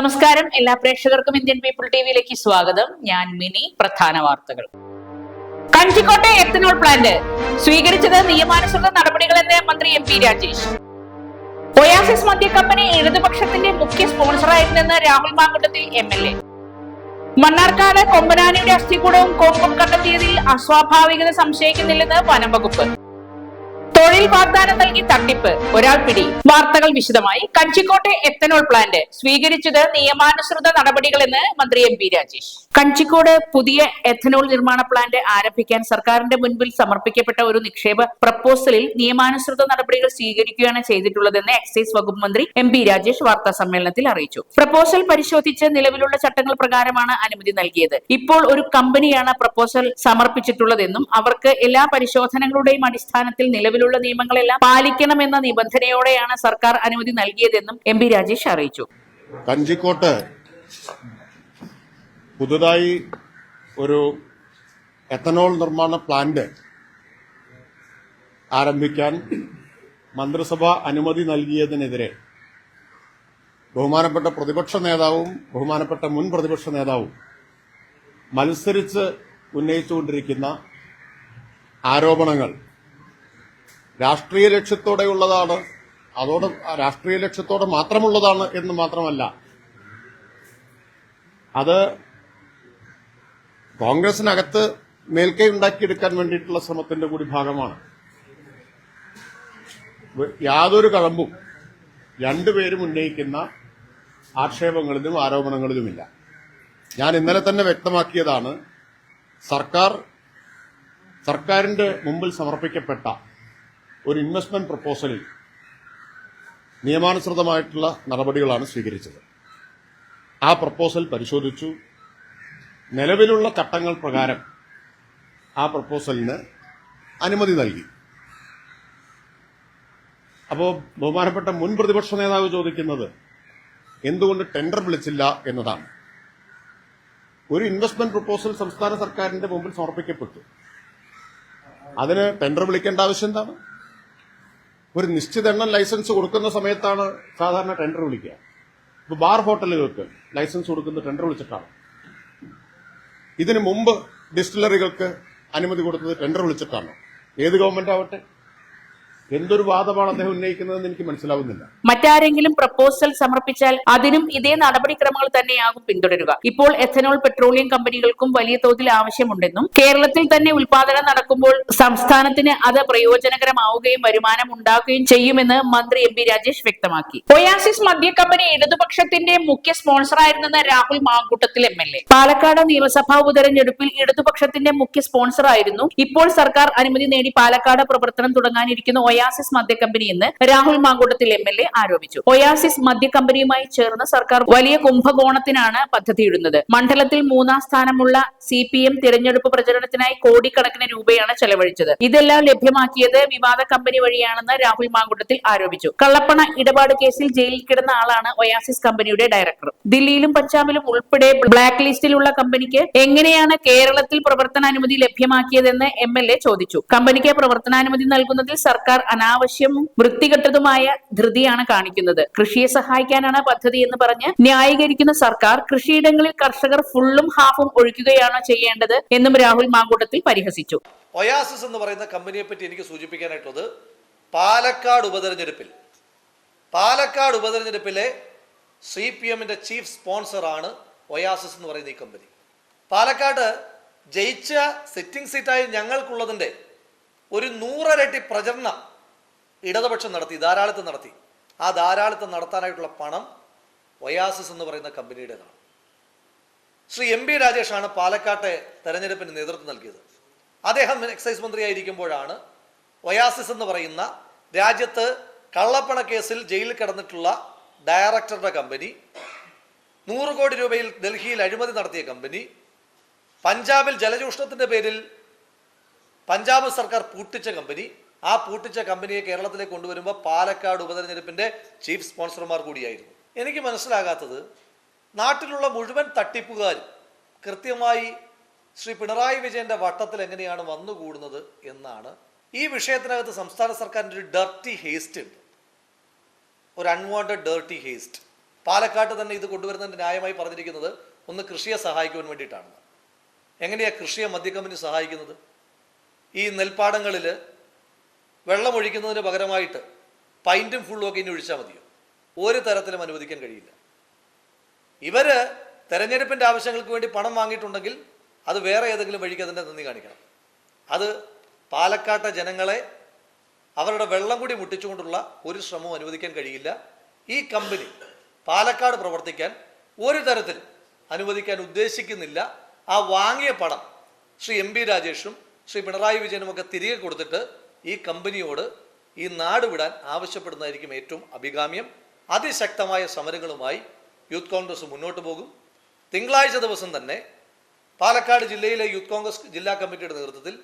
നമസ്കാരം. എല്ലാ പ്രേക്ഷകർക്കും ഇന്ത്യൻ പീപ്പിൾ ടിവിയിലേക്ക് സ്വാഗതം. ഞാൻ മിനി. പ്രധാന വാർത്തകൾ. കഞ്ചിക്കോട്ടെ എത്തനോൾ പ്ലാന്റ് സ്വീകരിച്ചത് നിയമാനുസൃത നടപടികളെന്ന് മന്ത്രി എം പി രാജേഷ്. ഒയാസിസ് മദ്യ കമ്പനി ഇടതുപക്ഷത്തിന്റെ മുഖ്യ സ്പോൺസറായിരുന്നെന്ന് Rahul Mamkootathil M L A Mannarkkad കൊമ്പനാനിയുടെ അസ്ഥികൂടവും കോമ്പും കണ്ടെത്തിയതിൽ അസ്വാഭാവികത സംശയിക്കുന്നില്ലെന്ന് വനം വകുപ്പ്. തൊഴിൽ വാഗ്ദാനം നൽകി തട്ടിപ്പ്. ഒരാൾ പിടി. വാർത്തകൾ വിശദമായി. കഞ്ചിക്കോട്ടെ എത്തനോൾ പ്ലാന്റ് സ്വീകരിച്ചത് നിയമാനുസൃത നടപടികളെന്ന് മന്ത്രി എം പി രാജേഷ്. കഞ്ചിക്കോട് പുതിയ എഥനോൾ നിർമ്മാണ പ്ലാന്റ് ആരംഭിക്കാൻ സർക്കാരിന്റെ മുൻപിൽ സമർപ്പിക്കപ്പെട്ട ഒരു നിക്ഷേപ പ്രപ്പോസലിൽ നിയമാനുസൃത നടപടികൾ സ്വീകരിക്കുകയാണ് ചെയ്തിട്ടുള്ളതെന്ന് എക്സൈസ് വകുപ്പ് മന്ത്രി എം പി രാജേഷ് വാർത്താ സമ്മേളനത്തിൽ അറിയിച്ചു. പ്രപ്പോസൽ പരിശോധിച്ച് നിലവിലുള്ള ചട്ടങ്ങൾ പ്രകാരമാണ് അനുമതി നൽകിയത്. ഇപ്പോൾ ഒരു കമ്പനിയാണ് പ്രപ്പോസൽ സമർപ്പിച്ചിട്ടുള്ളതെന്നും അവർക്ക് എല്ലാ പരിശോധനകളുടെയും അടിസ്ഥാനത്തിൽ നിലവിലുള്ള നിയമങ്ങളെല്ലാം പാലിക്കണമെന്ന നിബന്ധനയോടെയാണ് സർക്കാർ അനുമതി നൽകിയതെന്നും എം പി രാജേഷ് അറിയിച്ചു. കഞ്ചിക്കോട്ട് പുതുതായി ഒരു എത്തനോൾ നിർമ്മാണ പ്ലാന്റ് ആരംഭിക്കാൻ മന്ത്രിസഭ അനുമതി നൽകിയതിനെതിരെ ബഹുമാനപ്പെട്ട പ്രതിപക്ഷ നേതാവും ബഹുമാനപ്പെട്ട മുൻ പ്രതിപക്ഷ നേതാവും മത്സരിച്ച് ഉന്നയിച്ചുകൊണ്ടിരിക്കുന്ന ആരോപണങ്ങൾ രാഷ്ട്രീയ ലക്ഷ്യത്തോടെയുള്ളതാണ്. അതോട് രാഷ്ട്രീയ ലക്ഷ്യത്തോടെ മാത്രമുള്ളതാണ് എന്ന് മാത്രമല്ല. അത് കോൺഗ്രസിനകത്ത് മേൽക്കൈ ഉണ്ടാക്കിയെടുക്കാൻ വേണ്ടിയിട്ടുള്ള ശ്രമത്തിന്റെ കൂടി ഭാഗമാണ്. യാതൊരു കഴമ്പും രണ്ടുപേരും ഉന്നയിക്കുന്ന ആക്ഷേപങ്ങളിലും ആരോപണങ്ങളിലുമില്ല. ഞാൻ ഇന്നലെ തന്നെ വ്യക്തമാക്കിയതാണ് സർക്കാർ സർക്കാരിന്റെ മുമ്പിൽ സമർപ്പിക്കപ്പെട്ട ഒരു ഇൻവെസ്റ്റ്മെന്റ് പ്രപ്പോസലിൽ നിയമാനുസൃതമായിട്ടുള്ള നടപടികളാണ് സ്വീകരിച്ചത്. ആ പ്രപ്പോസൽ പരിശോധിച്ചു. നിലവിലുള്ള ചട്ടങ്ങൾ പ്രകാരം ആ പ്രപ്പോസലിന് അനുമതി നൽകി. അപ്പോൾ ബഹുമാനപ്പെട്ട മുൻ പ്രതിപക്ഷ നേതാവ് ചോദിക്കുന്നത് എന്തുകൊണ്ട് ടെൻഡർ വിളിച്ചില്ല? എന്നതാണ്. ഒരു ഇൻവെസ്റ്റ്മെന്റ് പ്രപ്പോസൽ സംസ്ഥാന സർക്കാരിന്റെ മുമ്പിൽ സമർപ്പിക്കപ്പെട്ടു. അതിന് ടെൻഡർ വിളിക്കേണ്ട ആവശ്യം എന്താണ്? ഒരു നിശ്ചിത എണ്ണം ലൈസൻസ് കൊടുക്കുന്ന സമയത്താണ് സാധാരണ ടെൻഡർ വിളിക്കുക. ഇപ്പൊ ബാർ ഹോട്ടലുകൾക്ക് ലൈസൻസ് കൊടുക്കുന്ന ടെൻഡർ വിളിച്ചിട്ടാണ്. ഇതിനു മുമ്പ് ഡിസ്റ്റിലറികൾക്ക് അനുമതി കൊടുത്തത് ടെൻഡർ വിളിച്ചിട്ടാണ്. ഏത് ഗവൺമെന്റ് ആവട്ടെ എന്തൊരു വാദമാണ് അദ്ദേഹം ഉന്നയിക്കുന്നതെന്ന് എനിക്ക് മനസ്സിലാവുന്നില്ല. മറ്റാരെങ്കിലും പ്രപ്പോസൽ സമർപ്പിച്ചാൽ അതിനും ഇതേ നടപടിക്രമങ്ങൾ തന്നെയാകും പിന്തുടരുക. ഇപ്പോൾ എഥനോൾ പെട്രോളിയം കമ്പനികൾക്കും വലിയ തോതിൽ ആവശ്യമുണ്ടെന്നും കേരളത്തിൽ തന്നെ ഉൽപാദനം നടക്കുമ്പോൾ സംസ്ഥാനത്തിന് അത് പ്രയോജനകരമാവുകയും വരുമാനം ഉണ്ടാക്കുകയും ചെയ്യുമെന്ന് മന്ത്രി എം പി രാജേഷ് വ്യക്തമാക്കി. ഒയാസിസ് മദ്യ കമ്പനി ഇടതുപക്ഷത്തിന്റെ മുഖ്യ സ്പോൺസറായിരുന്നെന്ന് Rahul Mamkootathil M L A. Palakkad നിയമസഭാ ഉപതെരഞ്ഞെടുപ്പിൽ ഇടതുപക്ഷത്തിന്റെ മുഖ്യ സ്പോൺസറായിരുന്നു. ഇപ്പോൾ സർക്കാർ അനുമതി നേടി പാലക്കാട് പ്രവർത്തനം തുടങ്ങാനിരിക്കുന്ന ഒയാസിസ് മദ്യ കമ്പനി എന്ന് Rahul Mamkootathil M L A ആരോപിച്ചു. ഒയാസിസ് മദ്യ കമ്പനിയുമായി ചേർന്ന് സർക്കാർ വലിയ കുംഭകോണത്തിനാണ് പദ്ധതിയിടുന്നത്. മണ്ഡലത്തിൽ മൂന്നാം സ്ഥാനമുള്ള സി പി എം തിരഞ്ഞെടുപ്പ് പ്രചരണത്തിനായി കോടിക്കണക്കിന് രൂപയാണ് ചെലവഴിച്ചത്. ഇതെല്ലാം ലഭ്യമാക്കിയത് വിവാദ കമ്പനി വഴിയാണെന്ന് രാഹുൽ മാങ്കൂട്ടത്തിൽ ആരോപിച്ചു. കള്ളപ്പണ ഇടപാട് കേസിൽ ജയിലിൽ കിടന്ന ആളാണ് ഒയാസിസ് കമ്പനിയുടെ ഡയറക്ടർ. ദില്ലിയിലും പഞ്ചാബിലും ഉൾപ്പെടെ ബ്ലാക്ക് ലിസ്റ്റിലുള്ള കമ്പനിക്ക് എങ്ങനെയാണ് കേരളത്തിൽ പ്രവർത്തനാനുമതി ലഭ്യമാക്കിയതെന്ന് എം എൽ എ ചോദിച്ചു. കമ്പനിക്ക് പ്രവർത്തനാനുമതി നൽകുന്നതിൽ സർക്കാർ അനാവശ്യവും വൃത്തികെട്ടതുമായ ധൃതിയാണ് കാണിക്കുന്നത്. കൃഷിയെ സഹായിക്കാനാണ് പദ്ധതി എന്ന് പറഞ്ഞ് ന്യായീകരിക്കുന്ന സർക്കാർ കൃഷിയിടങ്ങളിൽ കർഷകർ ഫുള്ളും ഹാഫും ഒഴിക്കുകയാണോ ചെയ്യേണ്ടത് എന്നും രാഹുൽ മാങ്കൂട്ടത്തിൽ പരിഹസിച്ചു. ഒയാസിസ് എന്ന് പറയുന്ന കമ്പനിയെ പറ്റി എനിക്ക് സൂചിപ്പിക്കാനായിട്ടുള്ളത് പാലക്കാട് ഉപതെരഞ്ഞെടുപ്പിൽ പാലക്കാട് ഉപതെരഞ്ഞെടുപ്പിലെ സി പി എമ്മിന്റെ ചീഫ് സ്പോൺസറാണ് ഒയാസിസ് എന്ന് പറയുന്ന ഈ കമ്പനി. പാലക്കാട് ജയിച്ച സിറ്റിംഗ് സീറ്റായി ഞങ്ങൾക്കുള്ളതിന്റെ ഒരു നൂറരട്ടി പ്രചരണം ഇടതുപക്ഷം നടത്തി ധാരാളിത്തം നടത്തി. ആ ധാരാളിത്തം നടത്താനായിട്ടുള്ള പണം ഒയാസിസ് എന്ന് പറയുന്ന കമ്പനിയുടേതാണ്. ശ്രീ എം പി രാജേഷാണ് പാലക്കാട്ടെ തെരഞ്ഞെടുപ്പിന് നേതൃത്വം നൽകിയത്. അദ്ദേഹം എക്സൈസ് മന്ത്രിയായിരിക്കുമ്പോഴാണ് ഒയാസിസ് എന്ന് പറയുന്ന രാജ്യത്ത് കള്ളപ്പണ കേസിൽ ജയിലിൽ കിടന്നിട്ടുള്ള ഡയറക്ടറുടെ കമ്പനി നൂറ് കോടി രൂപയിൽ ഡൽഹിയിൽ അഴിമതി നടത്തിയ കമ്പനി പഞ്ചാബിൽ ജലചൂഷണത്തിന്റെ പേരിൽ പഞ്ചാബ് സർക്കാർ പൂട്ടിച്ച കമ്പനി ആ പൂട്ടിച്ച കമ്പനിയെ കേരളത്തിലേക്ക് കൊണ്ടുവരുമ്പോൾ പാലക്കാട് ഉപതെരഞ്ഞെടുപ്പിന്റെ ചീഫ് സ്പോൺസർമാർ കൂടിയായിരുന്നു. എനിക്ക് മനസ്സിലാകാത്തത് നാട്ടിലുള്ള മുഴുവൻ തട്ടിപ്പുകാരും കൃത്യമായി ശ്രീ പിണറായി വിജയന്റെ വട്ടത്തിൽ എങ്ങനെയാണ് വന്നുകൂടുന്നത് എന്നാണ് ഈ വിഷയത്തിനകത്ത് സംസ്ഥാന സർക്കാരിന്റെ ഒരു ഡർട്ടി ഹേസ്റ്റ് ഉണ്ട്. ഒരു അൺവാണ്ടഡ് ഡേർട്ടി ഹേസ്റ്റ് പാലക്കാട്ട് തന്നെ ഇത് കൊണ്ടുവരുന്നതിന് ന്യായമായി പറഞ്ഞിരിക്കുന്നത് ഒന്ന് കൃഷിയെ സഹായിക്കുവാൻ വേണ്ടിയിട്ടാണ് എങ്ങനെയാണ് കൃഷിയെ മദ്യ കമ്പനി സഹായിക്കുന്നത്? ഈ നെൽപ്പാടങ്ങളിൽ വെള്ളം ഒഴിക്കുന്നതിന് പകരമായിട്ട് പൈന്റും ഫുള്ളും ഒക്കെ ഇനി ഒഴിച്ചാൽ മതിയോ? ഒരു തരത്തിലും അനുവദിക്കാൻ കഴിയില്ല. ഇവർ തെരഞ്ഞെടുപ്പിന്റെ ആവശ്യങ്ങൾക്ക് വേണ്ടി പണം വാങ്ങിയിട്ടുണ്ടെങ്കിൽ അത് വേറെ ഏതെങ്കിലും വഴിക്ക് അതിന്റെ നന്ദി കാണിക്കണം. അത് പാലക്കാട്ടെ ജനങ്ങളെ അവരുടെ വെള്ളം കൂടി മുട്ടിച്ചുകൊണ്ടുള്ള ഒരു ശ്രമവും അനുവദിക്കാൻ കഴിയില്ല. ഈ കമ്പനി പാലക്കാട് പ്രവർത്തിക്കാൻ ഒരു തരത്തിൽ അനുവദിക്കാൻ ഉദ്ദേശിക്കുന്നില്ല. ആ വാങ്ങിയ പണം ശ്രീ എം പി രാജേഷും ശ്രീ പിണറായി വിജയനും ഒക്കെ തിരികെ കൊടുത്തിട്ട് ഈ കമ്പനിയോട് ഈ നാട് വിടാൻ ആവശ്യപ്പെടുന്നതായിരിക്കും ഏറ്റവും അഭികാമ്യം. അതിശക്തമായ സമരങ്ങളുമായി യൂത്ത് കോൺഗ്രസ് മുന്നോട്ട് പോകും. തിങ്കളാഴ്ച ദിവസം തന്നെ പാലക്കാട് ജില്ലയിലെ യൂത്ത് കോൺഗ്രസ് ജില്ലാ കമ്മിറ്റിയുടെ നേതൃത്വത്തിൽ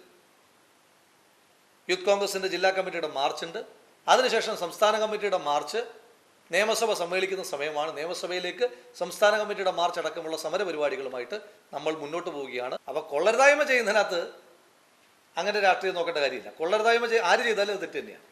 യൂത്ത് കോൺഗ്രസിന്റെ ജില്ലാ കമ്മിറ്റിയുടെ മാർച്ച് ഉണ്ട് അതിനുശേഷം സംസ്ഥാന കമ്മിറ്റിയുടെ മാർച്ച് നിയമസഭ സമ്മേളിക്കുന്ന സമയമാണ്. നിയമസഭയിലേക്ക് സംസ്ഥാന കമ്മിറ്റിയുടെ മാർച്ച് അടക്കമുള്ള സമരപരിപാടികളുമായിട്ട് നമ്മൾ മുന്നോട്ട് പോവുകയാണ്. അപ്പോൾ കൊള്ളരുതായ്മ ചെയ്യുന്നതിനകത്ത് അങ്ങനെ രാഷ്ട്രീയം നോക്കേണ്ട കാര്യമില്ല. കൊള്ളരുതായ്മ ആര് ചെയ്താലും അത് തെറ്റ് തന്നെയാണ്.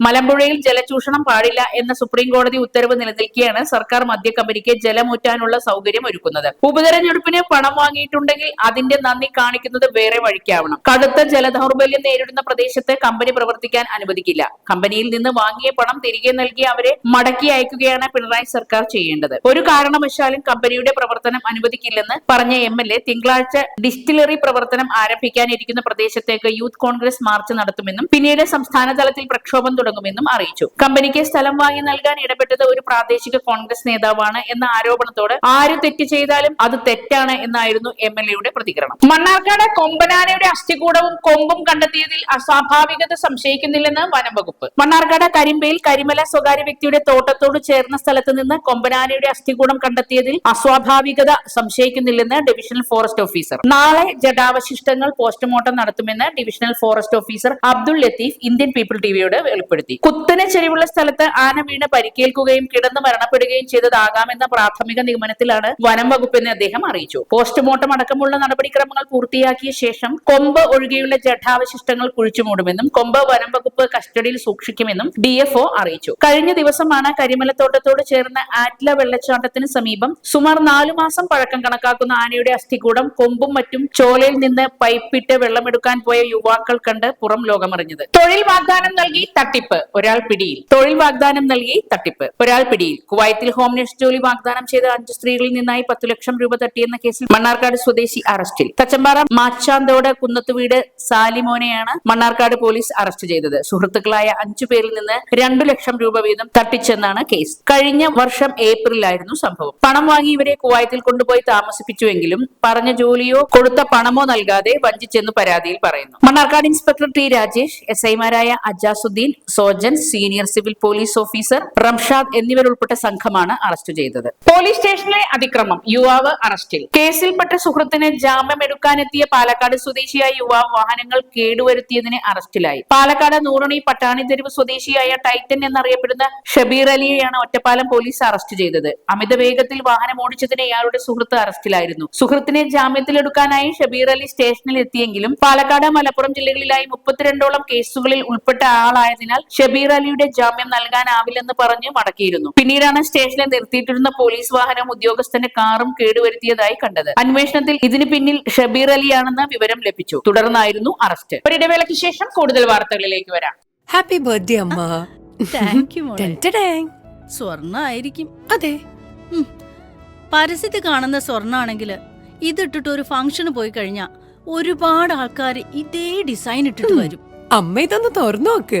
മലമ്പുഴയിൽ ജലചൂഷണം പാടില്ല എന്ന സുപ്രീം കോടതി ഉത്തരവ് നിലനിൽക്കെയാണ് സർക്കാർ മദ്യ കമ്പനിക്ക് ജലമൂറ്റാനുള്ള സൗകര്യം ഒരുക്കുന്നത്. ഉപതെരഞ്ഞെടുപ്പിന് പണം വാങ്ങിയിട്ടുണ്ടെങ്കിൽ അതിന്റെ നന്ദി കാണിക്കുന്നത് വേറെ വഴിക്കാവണം. കടുത്ത ജലദൗർബല്യം നേരിടുന്ന പ്രദേശത്ത് കമ്പനി പ്രവർത്തിക്കാൻ അനുവദിക്കില്ല. കമ്പനിയിൽ നിന്ന് വാങ്ങിയ പണം തിരികെ നൽകി അവരെ മടക്കി അയക്കുകയാണ് പിണറായി സർക്കാർ ചെയ്യേണ്ടത്. ഒരു കാരണവശാലും കമ്പനിയുടെ പ്രവർത്തനം അനുവദിക്കില്ലെന്ന് പറഞ്ഞ എം എൽ എ തിങ്കളാഴ്ച ഡിസ്റ്റിലറി പ്രവർത്തനം ആരംഭിക്കാനിരിക്കുന്ന പ്രദേശത്തേക്ക് യൂത്ത് കോൺഗ്രസ് മാർച്ച് നടത്തുമെന്നും പിന്നീട് സംസ്ഥാന തലത്തിൽ പ്രക്ഷോഭം തുടങ്ങുമെന്നും അറിയിച്ചു. കമ്പനിക്ക് സ്ഥലം വാങ്ങി നൽകാൻ ഇടപെട്ടത് ഒരു പ്രാദേശിക കോൺഗ്രസ് നേതാവാണ് എന്ന ആരോപണത്തോട് ആര് തെറ്റ് ചെയ്താലും അത് തെറ്റാണ് എന്നായിരുന്നു എം എൽ എയുടെ പ്രതികരണം. മണ്ണാർക്കാട് കൊമ്പനാനയുടെ അസ്ഥികൂടവും കൊമ്പും കണ്ടെത്തിയതിൽ അസ്വാഭാവികത സംശയിക്കുന്നില്ലെന്ന് വനം വകുപ്പ്. മണ്ണാർക്കാട് കരിമ്പയിൽ കരിമല സ്വകാര്യ വ്യക്തിയുടെ തോട്ടത്തോട് ചേർന്ന സ്ഥലത്ത് നിന്ന് കൊമ്പനാനയുടെ അസ്ഥികൂടം കണ്ടെത്തിയതിൽ അസ്വാഭാവികത സംശയിക്കുന്നില്ലെന്ന് ഡിവിഷണൽ ഫോറസ്റ്റ് ഓഫീസർ. നാളെ ജഡാവശിഷ്ടങ്ങൾ പോസ്റ്റ്മോർട്ടം നടത്തുമെന്ന് divisional forest officer Abdul Latheef Indian People ടിവിയോട് വെളിപ്പെടുത്തി. കുത്തനെ ചെരിവുള്ള സ്ഥലത്ത് ആന വീണ് പരിക്കേൽക്കുകയും കിടന്ന് മരണപ്പെടുകയും ചെയ്തതാകാമെന്ന പ്രാഥമിക നിഗമനത്തിലാണ് വനം വകുപ്പെന്ന് അദ്ദേഹം അറിയിച്ചു. പോസ്റ്റ്മോർട്ടം അടക്കമുള്ള നടപടിക്രമങ്ങൾ പൂർത്തിയാക്കിയ ശേഷം കൊമ്പ് ഒഴികെയുള്ള ജഠാവശിഷ്ടങ്ങൾ കുഴിച്ചുമൂടുമെന്നും കൊമ്പ് വനം വകുപ്പ് കസ്റ്റഡിയിൽ സൂക്ഷിക്കുമെന്നും ഡിഎഫ്ഒ അറിയിച്ചു. കഴിഞ്ഞ ദിവസമാണ് കരിമലത്തോട്ടത്തോട് ചേർന്ന ആറ്റ്ല വെള്ളച്ചാട്ടത്തിന് സമീപം സുമാർ നാലു മാസം പഴക്കം കണക്കാക്കുന്ന ആനയുടെ അസ്ഥികൂടം കൊമ്പും മറ്റും ചോലയിൽ നിന്ന് പൈപ്പിട്ട് വെള്ളമെടുക്കാൻ പോയ യുവാക്കൾ കണ്ട് പുറം ലോകമറിഞ്ഞത്. തൊഴിൽ വാഗ്ദാനം നൽകി തട്ടിപ്പ്. ഒരാൾ പിടിയിൽ. തൊഴിൽ വാഗ്ദാനം നൽകി തട്ടിപ്പ്. ഒരാൾ പിടിയിൽ. കുവൈത്തിൽ ഹോം നഴ്സ് ജോലി വാഗ്ദാനം ചെയ്ത അഞ്ച് സ്ത്രീകളിൽ നിന്നായി പത്തു ലക്ഷം രൂപ തട്ടിയെന്ന കേസിൽ മണ്ണാർക്കാട് സ്വദേശി അറസ്റ്റിൽ. തച്ചമ്പാറ മാച്ചാന്തോട് കുന്നത്തുവീട് സാലിമോനെയാണ് മണ്ണാർക്കാട് പോലീസ് അറസ്റ്റ് ചെയ്തത്. സുഹൃത്തുക്കളായ അഞ്ചു പേരിൽ നിന്ന് രണ്ടു ലക്ഷം രൂപ വീതം തട്ടിച്ചെന്നാണ് കേസ്. കഴിഞ്ഞ വർഷം ഏപ്രിലായിരുന്നു സംഭവം. പണം വാങ്ങി ഇവരെ കുവൈത്തിൽ കൊണ്ടുപോയി താമസിപ്പിച്ചുവെങ്കിലും പറഞ്ഞ ജോലിയോ കൊടുത്ത പണമോ നൽകാതെ വഞ്ചിച്ചെന്ന് പരാതിയിൽ പറയുന്നു. Mannarkkad inspector T Rajesh S ഐമാരായ Ajasuddeen Sojan senior civil police officer Ramshad എന്നിവരുൾപ്പെട്ട സംഘമാണ് അറസ്റ്റ് ചെയ്തത്. പോലീസ് സ്റ്റേഷനിലെ അതിക്രമം യുവാവ് അറസ്റ്റിൽ കേസിൽപ്പെട്ട സുഹൃത്തിന് ജാമ്യം എടുക്കാനെത്തിയ പാലക്കാട് സ്വദേശിയായ യുവാവ് വാഹനങ്ങൾ കേടുവരുത്തിയതിനെ അറസ്റ്റിലായി പാലക്കാട് നൂറണി പട്ടാണി തെരുവ് സ്വദേശിയായ ടൈറ്റൻ എന്നറിയപ്പെടുന്ന ഷബീർ അലിയെയാണ് ഒറ്റപ്പാലം പോലീസ് അറസ്റ്റ് ചെയ്തത്. അമിത വേഗത്തിൽ വാഹനം ഓടിച്ചതിന് ഇയാളുടെ സുഹൃത്ത് അറസ്റ്റിലായിരുന്നു സുഹൃത്തിനെ ജാമ്യത്തിലെടുക്കാനായി ഷബീർ അലി സ്റ്റേഷനിൽ എത്തിയെങ്കിലും പാലക്കാട് മലപ്പുറം ജില്ലകളിലായി മുപ്പത്തിരണ്ടോളം കേസുകളിൽ ഉൾപ്പെട്ട ആളായതിനാൽ ഷബീർ അലിയുടെ ജാമ്യം നൽകാനാവില്ലെന്ന് പറഞ്ഞ് മടക്കിയിരുന്നു. പിന്നീടാണ് സ്റ്റേഷനിൽ നിർത്തിയിട്ടിരുന്ന പോലീസ് വാഹനം ഉദ്യോഗസ്ഥന്റെ കാറും കേടുവരുത്തിയതായി കണ്ടത്. അന്വേഷണത്തിൽ ഇതിന് പിന്നിൽ ഷബീർ അലിയാണെന്ന് വിവരം ലഭിച്ചു. തുടർന്നായിരുന്നു അറസ്റ്റ്. ഒരിടവേളയ്ക്ക് ശേഷം കൂടുതൽ വാർത്തകളിലേക്ക് വരാം. ഹാപ്പി ബർത്ത്ഡേ അമ്മ. താങ്ക് യു അതെ. പരസ്യത്തിൽ കാണുന്ന സ്വർണാണെങ്കിൽ ഇതിട്ടിട്ട് ഒരു ഫംഗ്ഷന് പോയി കഴിഞ്ഞാ ഒരുപാട് ആൾക്കാർ ഇതേ ഡിസൈൻ ഇട്ടിട്ട് വരും. അമ്മ ഇതൊന്ന് തുറന്നു നോക്ക്.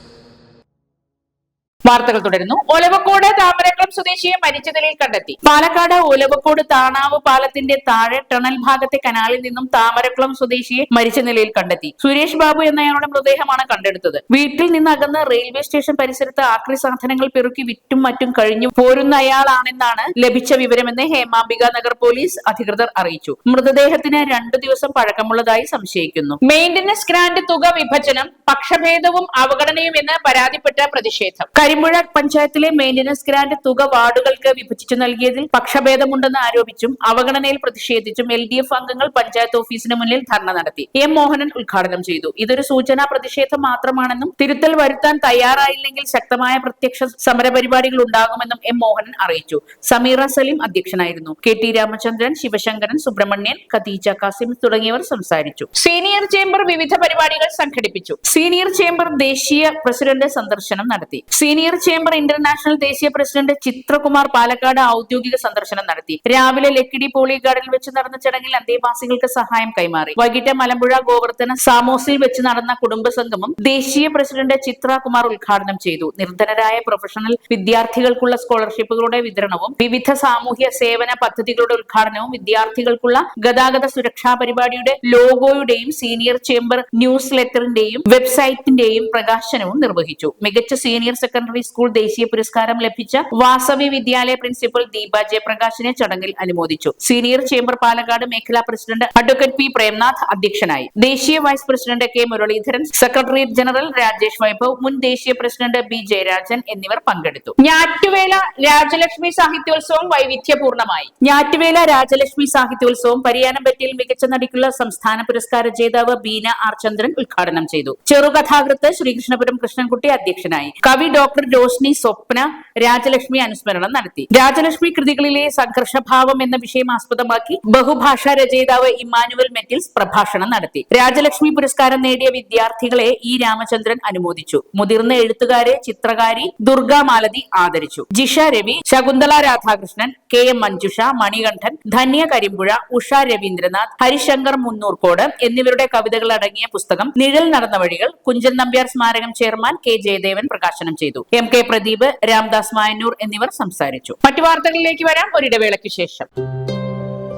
വാർത്തകൾ തുടരുന്നു. ഒലവക്കോട് താമരക്കുളം സ്വദേശിയെ മരിച്ച നിലയിൽ കണ്ടെത്തി. പാലക്കാട് ഒലവക്കോട് താണാവ് പാലത്തിന്റെ താഴെ ടണൽ ഭാഗത്തെ കനാലിൽ നിന്നും താമരക്കുളം സ്വദേശിയെ മരിച്ച നിലയിൽ കണ്ടെത്തി. സുരേഷ് ബാബു എന്നയാളുടെ മൃതദേഹമാണ് കണ്ടെടുത്തത്. വീട്ടിൽ നിന്ന് അകന്ന് റെയിൽവേ സ്റ്റേഷൻ പരിസരത്ത് ആക്രി സാധനങ്ങൾ പെറുക്കി വിറ്റും മറ്റും കഴിഞ്ഞു പോരുന്ന അയാളാണെന്നാണ് ലഭിച്ച വിവരമെന്ന് ഹേമാംബിക നഗർ പോലീസ് അധികൃതർ അറിയിച്ചു. മൃതദേഹത്തിന് രണ്ടു ദിവസം പഴക്കമുള്ളതായി സംശയിക്കുന്നു. മെയിന്റനൻസ് ഗ്രാന്റ് തുക വിഭജനം പക്ഷഭേദവും അവഗണനയും എന്ന് പരാതിപ്പെട്ട പ്രതിഷേധം. കരിമ്പുഴ പഞ്ചായത്തിലെ മെയിന്റനൻസ് ഗ്രാന്റ് തുക വാർഡുകൾക്ക് വിഭജിച്ചു നൽകിയതിൽ പക്ഷഭേദമുണ്ടെന്ന് ആരോപിച്ചും അവഗണനയിൽ പ്രതിഷേധിച്ചും എൽ ഡി എഫ് അംഗങ്ങൾ പഞ്ചായത്ത് ഓഫീസിന് മുന്നിൽ ധർണ നടത്തി. എം മോഹനൻ ഉദ്ഘാടനം ചെയ്തു. ഇതൊരു സൂചനാ പ്രതിഷേധം മാത്രമാണെന്നും തിരുത്തൽ വരുത്താൻ തയ്യാറായില്ലെങ്കിൽ ശക്തമായ പ്രത്യക്ഷ സമരപരിപാടികൾ ഉണ്ടാകുമെന്നും എം മോഹനൻ അറിയിച്ചു. സമീറ സലീം അധ്യക്ഷനായിരുന്നു. കെ ടി രാമചന്ദ്രൻ ശിവശങ്കരൻ സുബ്രഹ്മണ്യൻ ഖദീജ കാസിം തുടങ്ങിയവർ സംസാരിച്ചു. സീനിയർ ചേംബർ വിവിധ പരിപാടികൾ സംഘടിപ്പിച്ചു. സീനിയർ ചേംബർ ദേശീയ പ്രസിഡന്റ് സന്ദർശനം നടത്തി. സീനിയർ ചേംബർ ഇന്റർനാഷണൽ ദേശീയ പ്രസിഡന്റ് ചിത്രകുമാർ പാലക്കാട് ഔദ്യോഗിക സന്ദർശനം നടത്തി. രാവിലെ ലക്കിടി പോളി ഗാർഡനിൽ വെച്ച് നടന്ന ചടങ്ങിൽ അന്തേവാസികൾക്ക് സഹായം കൈമാറി. വൈകിട്ട് മലമ്പുഴ ഗോവർദ്ധന സാമോസിൽ വെച്ച് നടന്ന കുടുംബ സംഗമം ദേശീയ പ്രസിഡന്റ് ചിത്രകുമാർ ഉദ്ഘാടനം ചെയ്തു. നിർധനരായ പ്രൊഫഷണൽ വിദ്യാർത്ഥികൾക്കുള്ള സ്കോളർഷിപ്പുകളുടെ വിതരണവും വിവിധ സാമൂഹ്യ സേവന പദ്ധതികളുടെ ഉദ്ഘാടനവും വിദ്യാർത്ഥികൾക്കുള്ള ഗതാഗത സുരക്ഷാ പരിപാടിയുടെ ലോഗോയുടെയും സീനിയർ ചേംബർ ന്യൂസ് ലെറ്ററിന്റെയും വെബ്സൈറ്റിന്റെയും പ്രകാശനവും നിർവഹിച്ചു. മികച്ച സീനിയർ സെക്കൻഡറി സ്കൂൾ ദേശീയ പുരസ്കാരം ലഭിച്ച വാസവി വിദ്യാലയ പ്രിൻസിപ്പൽ ദീപ ജയപ്രകാശിനെ ചടങ്ങിൽ അനുമോദിച്ചു. സീനിയർ ചേംബർ പാലക്കാട് മേഖലാ പ്രസിഡന്റ് അഡ്വക്കേറ്റ് പി പ്രേംനാഥ് അധ്യക്ഷനായി. ദേശീയ vice president K Muraleedharan secretary general Rajesh Vaibhav മുൻ ദേശീയ പ്രസിഡന്റ് ബി ജയരാജൻ എന്നിവർ പങ്കെടുത്തു. ഞാറ്റുവേല രാജലക്ഷ്മി സാഹിത്യോത്സവം വൈവിധ്യപൂർണമായി. ഞാറ്റുവേല രാജലക്ഷ്മി സാഹിത്യോത്സവം പരിയാനംപറ്റിയിൽ മികച്ച നടിക്കുള്ള സംസ്ഥാന പുരസ്കാര ജേതാവ് ബീന ആർ ചന്ദ്രൻ ഉദ്ഘാടനം ചെയ്തു. ചെറുകഥാകൃത്ത് ശ്രീകൃഷ്ണപുരം കൃഷ്ണൻകുട്ടി അധ്യക്ഷനായി. കവി ഡോക്ടർ രോഷ്നി സ്വപ്ന രാജലക്ഷ്മി അനുസ്മരണം നടത്തി. രാജലക്ഷ്മി കൃതികളിലെ സംഘർഷഭാവം എന്ന വിഷയം ആസ്പദമാക്കി ബഹുഭാഷാ രചയിതാവ് ഇമ്മാനുവൽ മെറ്റിൽസ് പ്രഭാഷണം നടത്തി. രാജലക്ഷ്മി പുരസ്കാരം നേടിയ വിദ്യാർത്ഥികളെ ഇ രാമചന്ദ്രൻ അനുമോദിച്ചു. മുതിർന്ന എഴുത്തുകാരെ ചിത്രകാരി ദുർഗാമാലതി ആദരിച്ചു. ജിഷ രവി ശകുന്തള രാധാകൃഷ്ണൻ കെ എം മഞ്ജുഷ മണികണ്ഠൻ ധന്യ കരിമ്പുഴ ഉഷ രവീന്ദ്രനാഥ് ഹരിശങ്കർ മുന്നൂർക്കോട് എന്നിവരുടെ കവിതകൾ അടങ്ങിയ പുസ്തകം നിഴൽ നടന്ന വഴികൾ കുഞ്ചൻ നമ്പ്യാർ സ്മാരകം ചെയർമാൻ കെ ജയദേവൻ പ്രകാശനം ചെയ്തു. എം കെ പ്രദീപ് രാംദാസ് മായന്നൂർ എന്നിവർ സംസാരിച്ചു. മറ്റു വാർത്തകളിലേക്ക് വരാം. ഒരിടവേളയ്ക്ക് ശേഷം.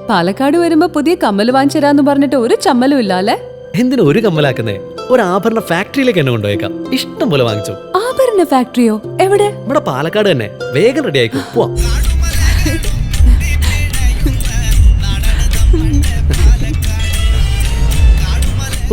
പാലക്കാട് വരുമ്പോ പുതിയ കമ്മൽ വാങ്ങിച്ചു പറഞ്ഞിട്ട് ഒരു ചമ്മലും ഇല്ല അല്ലേ എന്തിനു ഒരു കമ്മലാക്കുന്നേ? ഒരു ആഭരണ ഫാക്ടറിയിലേക്ക് എന്നെ കൊണ്ടുപോയേക്കാം. ഇഷ്ടം പോലെ വാങ്ങിച്ചു. ആഭരണ ഫാക്ടറിയോ? എവിടെ? ഇവിടെ പാലക്കാട് തന്നെ. വേഗം റെഡി ആയിക്കോ. പോവാം.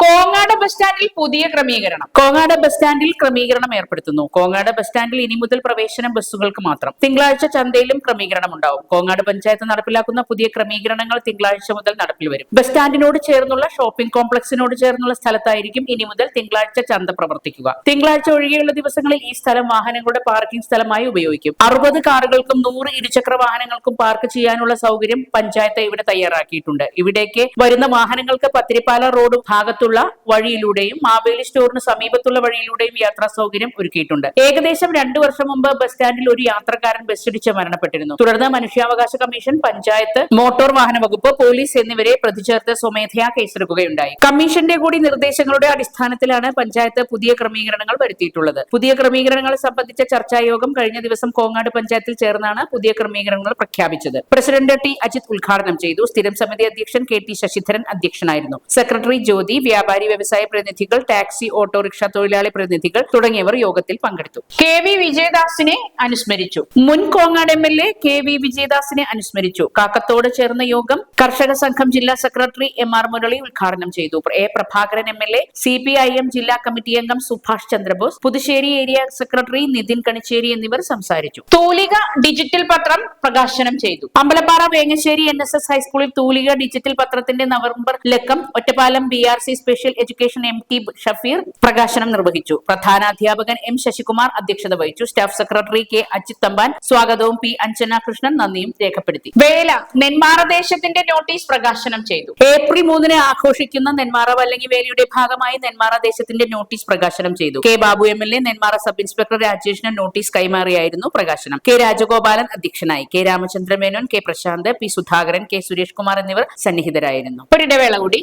കോങ്ങാട് ബസ് സ്റ്റാൻഡിൽ പുതിയ ക്രമീകരണം. കോങ്ങാട് ബസ് സ്റ്റാൻഡിൽ ക്രമീകരണം ഏർപ്പെടുത്തുന്നു. കോങ്ങാട് ബസ് സ്റ്റാൻഡിൽ ഇനി മുതൽ പ്രവേശനം ബസ്സുകൾക്ക് മാത്രം. തിങ്കളാഴ്ച ചന്തയിലും ക്രമീകരണം ഉണ്ടാവും. കോങ്ങാട് പഞ്ചായത്ത് നടപ്പിലാക്കുന്ന പുതിയ ക്രമീകരണങ്ങൾ തിങ്കളാഴ്ച മുതൽ നടപ്പിൽ വരും. ബസ് സ്റ്റാൻഡിനോട് ചേർന്നുള്ള ഷോപ്പിംഗ് കോംപ്ലക്സിനോട് ചേർന്നുള്ള സ്ഥലത്തായിരിക്കും ഇനി മുതൽ തിങ്കളാഴ്ച ചന്ത പ്രവർത്തിക്കുക. തിങ്കളാഴ്ച ഒഴികെയുള്ള ദിവസങ്ങളിൽ ഈ സ്ഥലം വാഹനങ്ങളുടെ പാർക്കിംഗ് സ്ഥലമായി ഉപയോഗിക്കും. അറുപത് കാറുകൾക്കും നൂറ് ഇരുചക്ര വാഹനങ്ങൾക്കും പാർക്ക് ചെയ്യാനുള്ള സൗകര്യം പഞ്ചായത്ത് ഇവിടെ തയ്യാറാക്കിയിട്ടുണ്ട്. ഇവിടേക്ക് വരുന്ന വാഹനങ്ങൾക്ക് പത്തിരിപ്പാല റോഡ് ഭാഗത്തുള്ള അടുത്തുള്ള വഴിയിലൂടെയും മാവേലി സ്റ്റോറിന് സമീപത്തുള്ള വഴിയിലൂടെയും യാത്രാ സൗകര്യം ഒരുക്കിയിട്ടുണ്ട്. ഏകദേശം രണ്ടു വർഷം മുമ്പ് ബസ് സ്റ്റാൻഡിൽ ഒരു യാത്രക്കാരൻ ബസ്സിടിച്ച് മരണപ്പെട്ടിരുന്നു. തുടർന്ന് മനുഷ്യാവകാശ കമ്മീഷൻ പഞ്ചായത്ത് മോട്ടോർ വാഹന വകുപ്പ് പോലീസ് എന്നിവരെ പ്രതിചേർത്ത് സ്വമേധയാ കേസെടുക്കുകയുണ്ടായി. കമ്മീഷന്റെ കൂടി നിർദ്ദേശങ്ങളുടെ അടിസ്ഥാനത്തിലാണ് പഞ്ചായത്ത് പുതിയ ക്രമീകരണങ്ങൾ വരുത്തിയിട്ടുള്ളത്. പുതിയ ക്രമീകരണങ്ങൾ സംബന്ധിച്ച ചർച്ചായോഗം കഴിഞ്ഞ ദിവസം കോങ്ങാട് പഞ്ചായത്തിൽ ചേർന്നാണ് പുതിയ ക്രമീകരണങ്ങൾ പ്രഖ്യാപിച്ചത്. President T. അജിത് ഉദ്ഘാടനം ചെയ്തു. സ്ഥിരം സമിതി അധ്യക്ഷൻ കെ. ടി. ശശിധരൻ അധ്യക്ഷനായിരുന്നു. സെക്രട്ടറി ജ്യോതി വ്യാപാരി വ്യവസായ പ്രതിനിധികൾ ടാക്സി ഓട്ടോറിക്ഷ തൊഴിലാളി പ്രതിനിധികൾ തുടങ്ങിയവർ യോഗത്തിൽ പങ്കെടുത്തു. കെ വി വിജയദാസിനെ അനുസ്മരിച്ചു. മുൻ Kongad M L A K V വിജയദാസിനെ അനുസ്മരിച്ചു. കാക്കത്തോട് ചേർന്ന യോഗം കർഷക സംഘം ജില്ലാ സെക്രട്ടറി എം ആർ മുരളി ഉദ്ഘാടനം ചെയ്തു. A Prabhakaran M L A C P I M ജില്ലാ കമ്മിറ്റി അംഗം സുഭാഷ് ചന്ദ്രബോസ് പുതുശ്ശേരി ഏരിയ സെക്രട്ടറി നിതിൻ കണിച്ചേരി എന്നിവർ സംസാരിച്ചു. തൂലിക ഡിജിറ്റൽ പത്രം പ്രകാശനം ചെയ്തു. Ambalappara Vengassery N S S ഹൈസ്കൂളിൽ തൂലിക ഡിജിറ്റൽ പത്രത്തിന്റെ നവംബർ ലക്കം Ottapalam B R C special education M T Shafeer പ്രകാശനം നിർവഹിച്ചു. പ്രധാന അധ്യാപകൻ എം ശശികുമാർ അധ്യക്ഷത വഹിച്ചു. Staff secretary K Ajith Thampan. സ്വാഗതവും പി അഞ്ജന കൃഷ്ണൻ നന്ദിയും രേഖപ്പെടുത്തി. വേല നെന്മാറ ദേശത്തിന്റെ നോട്ടീസ് പ്രകാശനം ചെയ്തു. ഏപ്രിൽ മൂന്നിന് ആഘോഷിക്കുന്ന നെന്മാറ വല്ലങ്ങി വേലയുടെ ഭാഗമായി നെന്മാറ ദേശത്തിന്റെ നോട്ടീസ് പ്രകാശനം ചെയ്തു. K Babu M L A Nenmara sub inspector രാജേഷിന് notice കൈമാറിയായിരുന്നു പ്രകാശനം. കെ രാജഗോപാലൻ അധ്യക്ഷനായി. K Ramachandramenon K Prasanth P Sudhakaran K Suresh Kumar എന്നിവർ സന്നിഹിതരായിരുന്നു. ഒരിടവേള കൂടി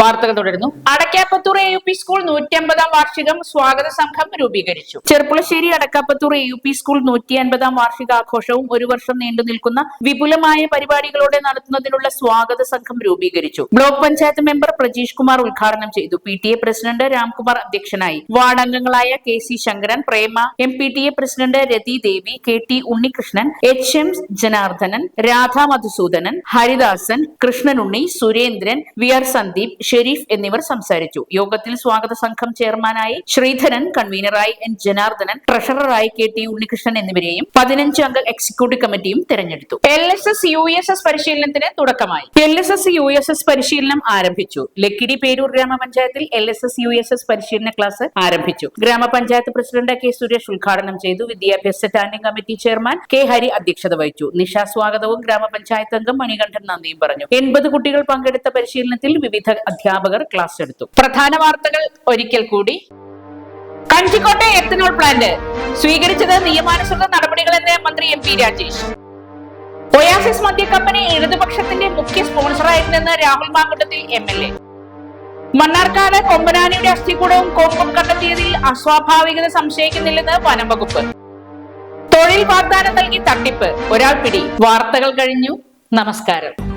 വാർത്തകൾ തുടരുന്നു. Adakkaputhur A U P school നൂറ്റി അമ്പതാം വാർഷികം സ്വാഗത സംഘം രൂപീകരിച്ചു. Cherpulassery Adakkaputhur A U P school നൂറ്റി അൻപതാം വാർഷികാഘോഷവും ഒരു വർഷം നീണ്ടു നിൽക്കുന്ന വിപുലമായ പരിപാടികളോടെ നടത്തുന്നതിനുള്ള സ്വാഗത സംഘം രൂപീകരിച്ചു. ബ്ലോക്ക് പഞ്ചായത്ത് മെമ്പർ പ്രജീഷ് കുമാർ ഉദ്ഘാടനം ചെയ്തു. P T A president Ramkumar അധ്യക്ഷനായി. വാർഡ് അംഗങ്ങളായ K C Sankaran Prema M P T A president Rathi Devi K T Unnikrishnan H M Janardhanan Radha Madhusoodanan Haridasan Krishnanunni Surendran V R Sandeep Shereef എന്നിവർ സംസാരിച്ചു. യോഗത്തിൽ സ്വാഗത സംഘം ചെയർമാനായി ശ്രീധരൻ കൺവീനറായി N. Janardhanan ട്രഷററായി കെ. ടി. ഉണ്ണികൃഷ്ണൻ എന്നിവരെയും പതിനഞ്ച് അംഗ എക്സിക്യൂട്ടീവ് കമ്മിറ്റിയും തെരഞ്ഞെടുത്തു. L S S U S S പരിശീലനത്തിന് തുടക്കമായി. L S S U S S പരിശീലനം ആരംഭിച്ചു. ലക്കിടി പേരൂർ ഗ്രാമപഞ്ചായത്തിൽ L S S U S S പരിശീലന ക്ലാസ് ആരംഭിച്ചു. ഗ്രാമപഞ്ചായത്ത് പ്രസിഡന്റ് കെ. സുരേഷ് ഉദ്ഘാടനം ചെയ്തു വിദ്യാഭ്യാസ standing committee chairman K. Hari അധ്യക്ഷത വഹിച്ചു. നിഷ സ്വാഗതവും ഗ്രാമപഞ്ചായത്ത് അംഗം മണികണ്ഠൻ നന്ദിയും പറഞ്ഞു. എൺപത് കുട്ടികൾ പങ്കെടുത്ത പരിശീലനത്തിൽ വിവിധ അധ്യാപകർ ക്ലാസ് എടുത്തു. പ്രധാന വാർത്തകൾ ഒരിക്കൽ കൂടി. കഞ്ചിക്കോട്ടെ എത്തനോൾ പ്ലാന്റ് സ്വീകരിച്ചത് നിയമാനുസൃത നടപടികളെന്ന് മന്ത്രി എം പി രാജേഷ്. ഒയാസിസ് മദ്യ കമ്പനി ഇടതുപക്ഷത്തിന്റെ മുഖ്യ സ്പോൺസറായിരുന്നെന്ന് Rahul Mamkootathil M L A. Mannarkkad കൊമ്പനാനിയുടെ അസ്ഥികൂടവും കോപ്പും കണ്ടെത്തിയതിൽ അസ്വാഭാവികത സംശയിക്കുന്നില്ലെന്ന് വനം വകുപ്പ്. തൊഴിൽ വാഗ്ദാനം നൽകി തട്ടിപ്പ്. ഒരാൾ പിടി. വാർത്തകൾ കഴിഞ്ഞു. നമസ്കാരം.